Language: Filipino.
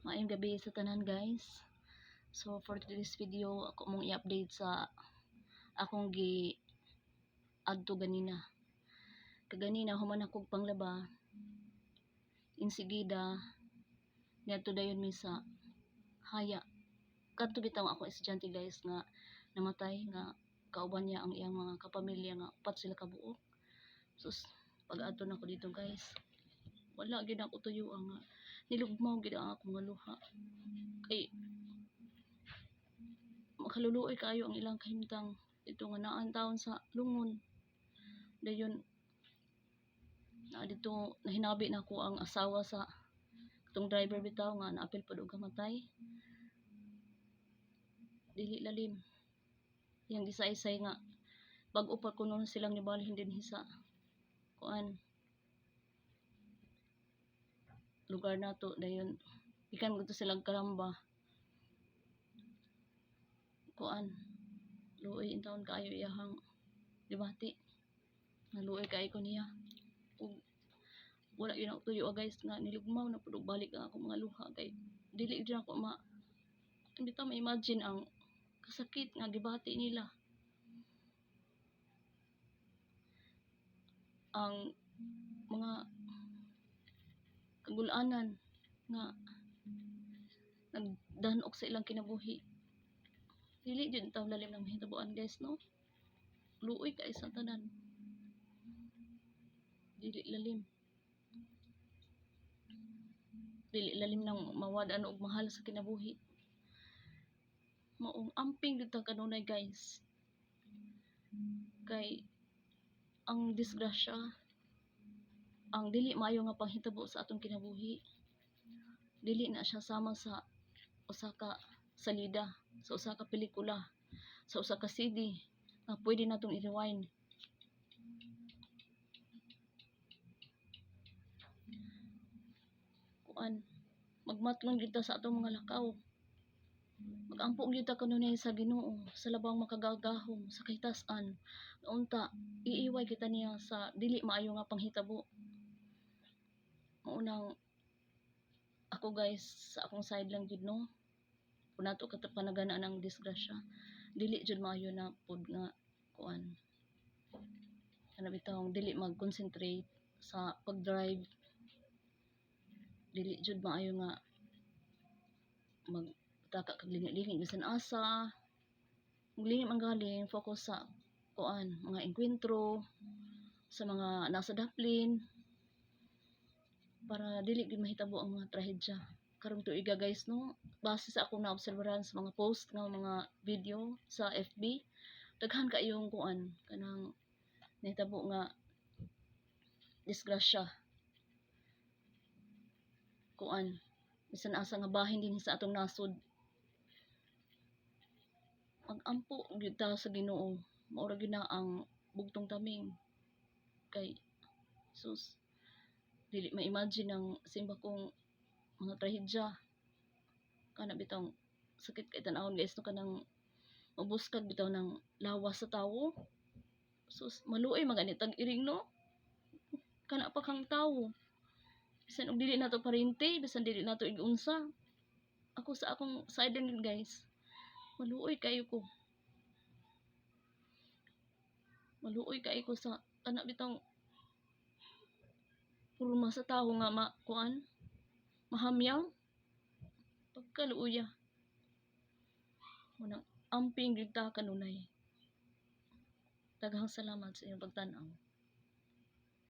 Maayong gabi sa tanan guys. So for today's video, ako mong i-update sa akong gi adto ganina. Kaganina human ako panglaba. Insigida niadto dayon mi sa haya. Kadto bitaw ako estudyante guys nga namatay nga kauban niya ang iyang mga kapamilya nga upat sila ka buok. Sus, pag adto na ko dito guys. Wala gid ako tuyo ang nga nilugmaw gid ang akong nga luha. Kay makaluluoy kayo ang ilang kahimtang ito nga naan taon sa lungon. Dayon na dito nahinabi na ko ang asawa sa itong driver bitaw nga naapil pa og kamatay. Dili lalim. Yang gisa-isay nga bag-o pa kuno silang nibalhin din hisa. Kuan lugar nato dayon. Ikan ko to silang karamba kuan luoy in taon kaayo iyahang dibati nga luoy kaayo ko niya. Ug wala yun ako tuyo ah, guys nga nilugmaw na pud balik ang ako mga luha. Kay dili gyud ako ma bitaw ma-imagine ang kasakit nga gibati nila. Ang kagulanan nga nagdanok sa ilang kinabuhi. Dili jud taw lalim ng mahitabuan guys no? Luoy kay sa tanan. Dili lalim. Dili lalim ng mawadan og mahal sa kinabuhi. Maong amping ta kanunay guys. Kay ang disgrasya ang dili maayo nga panghitabo sa atong kinabuhi. Dili na siya sama sa usa ka salida sa usa ka pelikula sa usa ka CD nga pwede natong i-rewind. Kuan magmatman gyud ta sa atong mga lakaw. Magampo gyud ta kanunay sa Ginoo sa labang makagagahom sa kahitasan. Unta iiway kita niya sa dili maayo nga panghitabo maunang ako guys sa akong side lang gid no? Kung nato ka panaganaan ang disgrasya. Dili jud maayo na pud nga kuan ano bitaw dili mag-concentrate sa pag-drive. Dili jud maayo nga mag taka kag lingi-lingi bisan asa. Mulingi man galing focus sa kuan mga engkwentro sa mga nasa daplin para dili gid mahitabo ang mga trahedya. Karong tuiga guys no? Base sa akong naobserbahan sa mga post nga mga video sa FB daghan kayong kuan kanang nahitabo nga disgrasya. Kuan bisan asa nga bahin din sa atong nasod. Mag-ampo gyud ta sa Ginoo mao ra gyud na ang bugtong taming kay sus dili ma-imagine ang simba kong mga trahedya. Kana bitong sakit kay tan-awon guys no kanang mabuskag bitaw ng lawas sa tawo. Sus maluoy magani tag iring no? Kana pa kang tawo. Bisan og dili nato parente bisan dili nato igunsa. Ako sa akong side din guys. Maluoy kayo ko. Maluoy kayo ko sa kana bitong purma sa tawo nga ma kuan mahamyang pagkaluuya Munang amping gyud ta kanunay. Daghang salamat sa inyong pagtan-aw.